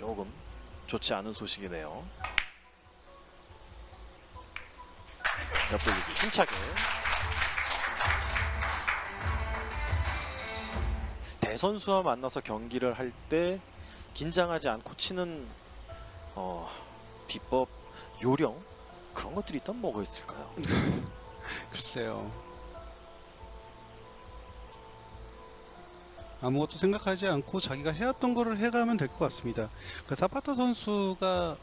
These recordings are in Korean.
조금 좋지 않은 소식이네요. 옆돌리기 힘차게. 대선수와 만나서 경기를 할 때 긴장하지 않고 치는 어, 비법, 요령 그런 것들이 있다면 뭐가 있을까요? 글쎄요. 아무것도 생각하지 않고 자기가 해왔던 거를 해가면 될 것 같습니다. 그 사파타 선수가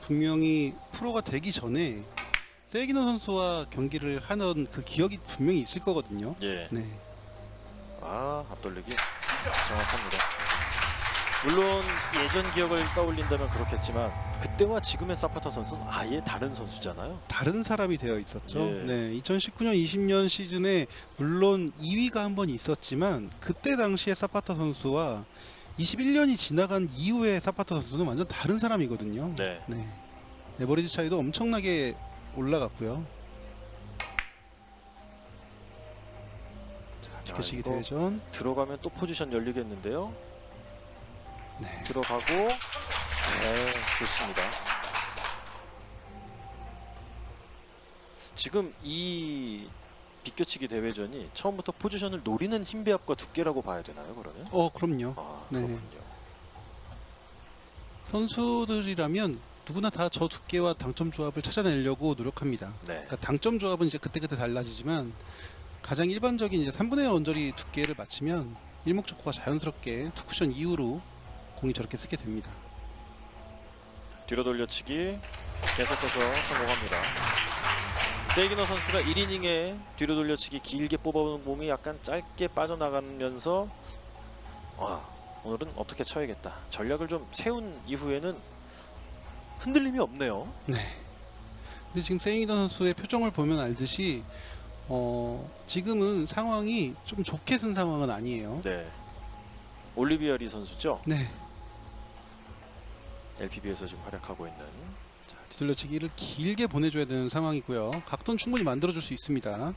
분명히 프로가 되기 전에 세기노 선수와 경기를 하는 그 기억이 분명히 있을 거거든요. 예. 네. 아, 앞돌리기 정확합니다. 물론 예전 기억을 떠올린다면 그렇겠지만 그때와 지금의 사파타 선수는 아예 다른 선수잖아요. 다른 사람이 되어 있었죠. 예. 네, 2019년 20년 시즌에 물론 2위가 한 번 있었지만 그때 당시에 사파타 선수와 21년이 지나간 이후에 사파타 선수는 완전 다른 사람이거든요. 네. 네. 에버리지 차이도 엄청나게 올라갔고요. 자, 이거- 대회전. 들어가면 또 포지션 열리겠는데요. 네. 들어가고 네, 좋습니다. 지금 이 비껴치기 대회전이 처음부터 포지션을 노리는 힘 배합과 두께라고 봐야 되나요, 그러면? 어, 그럼요. 아, 네. 그렇군요. 선수들이라면 누구나 다 저 두께와 당점 조합을 찾아내려고 노력합니다. 네. 그러니까 당점 조합은 이제 그때그때 달라지지만 가장 일반적인 이제 3분의 1 언저리 두께를 맞추면 일목적구가 자연스럽게 투 쿠션 이후로 공이 저렇게 쓰게 됩니다. 뒤로 돌려치기 계속해서 성공합니다. 세이기너 선수가 1이닝에 뒤로 돌려치기 길게 뽑아오는 공이 약간 짧게 빠져나가면서 와 오늘은 어떻게 쳐야겠다 전략을 좀 세운 이후에는 흔들림이 없네요. 네. 근데 지금 세잉이더 선수의 표정을 보면 알듯이 어, 지금은 상황이 좀 좋게 쓴 상황은 아니에요. 네. 올리비아리 선수죠. 네. LPB에서 지금 활약하고 있는 자, 뒤돌려치기를 길게 보내줘야 되는 상황이고요. 각도는 충분히 만들어줄 수 있습니다.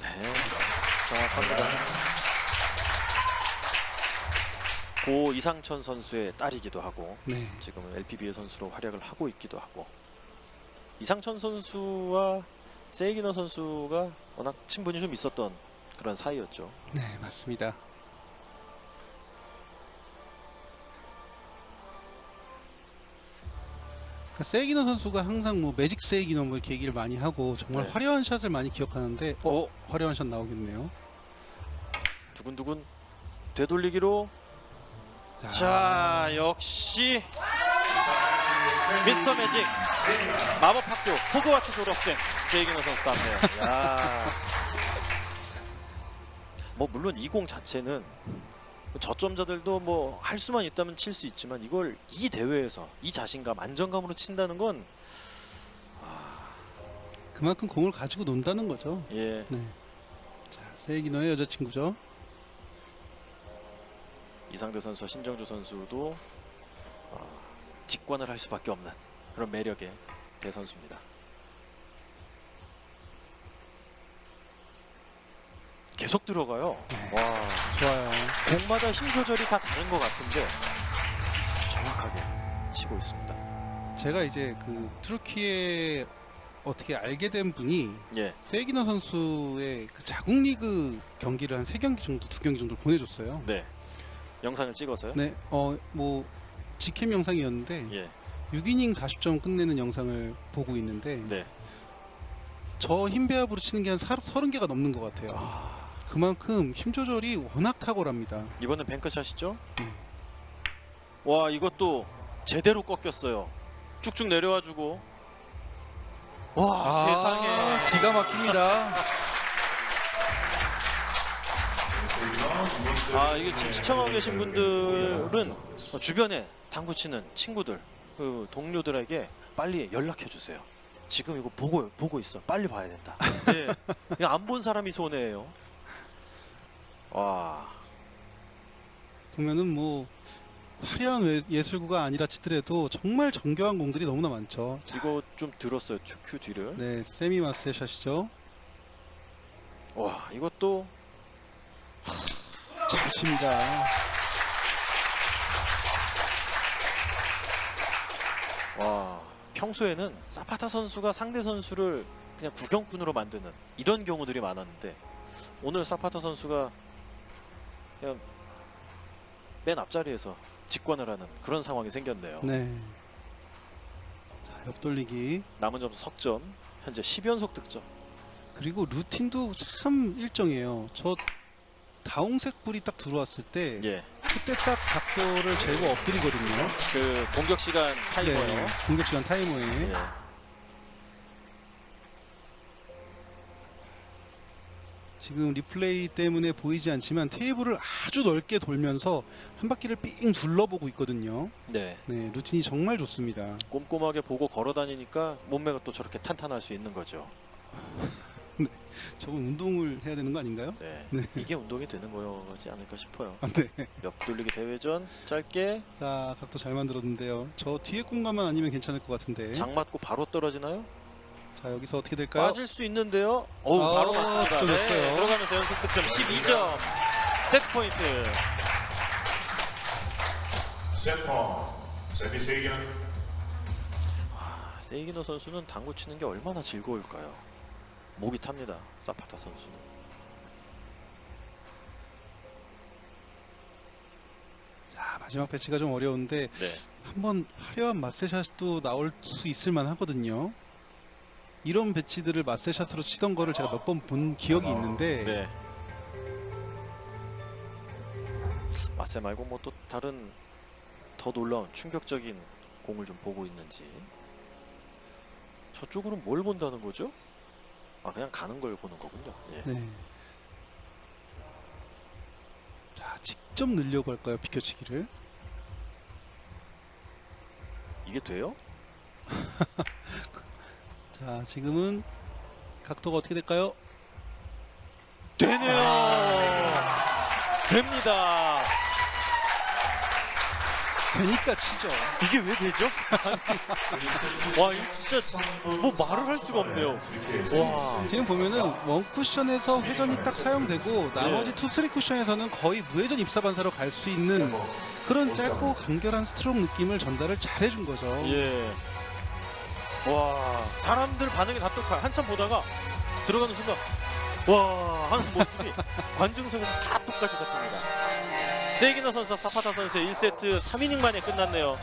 네, 정확합니다. 고 이상천 선수의 딸이기도 하고 네. 지금은 LPB의 선수로 활약을 하고 있기도 하고 이상천 선수와 세이기너 선수가 워낙 친분이 좀 있었던 그런 사이였죠. 네, 맞습니다. 그러니까 세기너 선수가 항상 뭐 매직 세기너 뭐 이렇게 얘기를 많이 하고 정말 네. 화려한 샷을 많이 기억하는데 어, 어 화려한 샷 나오겠네요. 두근두근 되돌리기로 자 역시 미스터 매직 마법학교 호그와트 졸업생 세이기너 선수 같네요. 야. 뭐 물론 이 공 자체는 저점자들도 뭐 할 수만 있다면 칠 수 있지만 이걸 이 대회에서 이 자신감 안정감으로 친다는 건 그만큼 공을 가지고 논다는 거죠. 예. 네. 자, 세기너의 여자친구죠. 이상대 선수와 신정주 선수도 어, 직관을 할 수밖에 없는 그런 매력의 대선수입니다. 계속 들어가요. 네. 와 좋아요. 공마다 힘 조절이 다 다른 것 같은데 정확하게 치고 있습니다. 제가 이제 그 트루키에 어떻게 알게 된 분이 예, 세기너 선수의 그 자국 리그 경기를 한 세 경기 정도, 두 경기 정도 보내줬어요. 네 영상을 찍어서요. 네, 어, 뭐 직캠 영상이었는데 예, 6이닝 40점 끝내는 영상을 보고 있는데 네. 저 힘 배합으로 치는 게 한 30개가 넘는 것 같아요. 아, 그만큼 힘 조절이 워낙 탁월합니다. 이번엔 뱅크샷이죠? 네. 와 이것도 제대로 꺾였어요. 쭉쭉 내려와주고. 와 세상에. 아, 기가 막힙니다. 아 이게 지금 시청하고 계신 분들은 주변에 당구 치는 친구들, 그 동료들에게 빨리 연락해 주세요. 지금 이거 보고 보고 있어. 빨리 봐야 된다. 예. 안 본 사람이 손해예요. 와. 보면은 뭐 화려한 외- 예술구가 아니라 치더라도 정말 정교한 공들이 너무나 많죠. 자, 이거 좀 들었어요. 큐 뒤를. 네, 세미 마스의 샷이죠. 와 이것도 하, 잘 칩니다. 와 평소에는 사파타 선수가 상대 선수를 그냥 구경꾼으로 만드는 이런 경우들이 많았는데 오늘 사파타 선수가 그냥 맨 앞자리에서 직관을 하는 그런 상황이 생겼네요. 네. 자, 옆돌리기. 남은 점수 석점 현재 10연속 득점. 그리고 루틴도 참 일정해요. 저 다홍색 불이 딱 들어왔을 때 예, 그때 딱 각도를 재고 엎드리거든요. 그 공격 시간 타이머요. 네, 공격 시간 타이머에. 예. 지금 리플레이 때문에 보이지 않지만 테이블을 아주 넓게 돌면서 한 바퀴를 삥 둘러보고 있거든요. 네, 네, 루틴이 정말 좋습니다. 꼼꼼하게 보고 걸어 다니니까 몸매가 또 저렇게 탄탄할 수 있는 거죠. 저건 운동을 해야 되는 거 아닌가요? 네, 네. 이게 운동이 되는 거지 않을까 싶어요. 아, 네. 옆돌리기 대회전 짧게 자, 각도 잘 만들었는데요. 저 뒤에 공간만 아니면 괜찮을 것 같은데. 장 맞고 바로 떨어지나요? 자, 여기서 어떻게 될까요? 빠질 수 있는데요. 어우 아, 바로 맞습니다. 득점 됐어요. 들어가면서 연속 득점 12점. 세트 포인트. 세퍼 서비스 의견 아, 세이기노 선수는 당구 치는 게 얼마나 즐거울까요? 목이 탑니다. 사파타 선수는. 자, 마지막 배치가 좀 어려운데 네. 한번 화려한 마세샷도 나올 수 있을 만하거든요. 이런 배치들을 마세샷으로 치던 거를 제가 몇 번 본 기억이 있는데 네. 마세 말고 뭐 또 다른 더 놀라운 충격적인 공을 좀 보고 있는지. 저쪽으로는 뭘 본다는 거죠? 아 그냥 가는 걸 보는 거군요. 예. 네. 자, 직접 늘려고 할까요? 비켜치기를. 이게 돼요? 자, 지금은 각도가 어떻게 될까요? 되네요. 됩니다. 되니까 치죠. 이게 왜 되죠? 와 이거 진짜 뭐 말을 할 수가 없네요. 와. 지금 보면은 원 쿠션에서 회전이 딱 사용되고 나머지 네. 투 쓰리 쿠션에서는 거의 무회전 입사 반사로 갈 수 있는 그런 짧고 간결한 스트로크 느낌을 전달을 잘 해준 거죠. 예. 와 사람들 반응이 다 똑같아. 한참 보다가 들어가는 순간 와 하는 모습이 관중석에서 다 똑같이 잡힙니다. 세기나 선수와 사파타 선수의 1세트 3이닝 만에 끝났네요.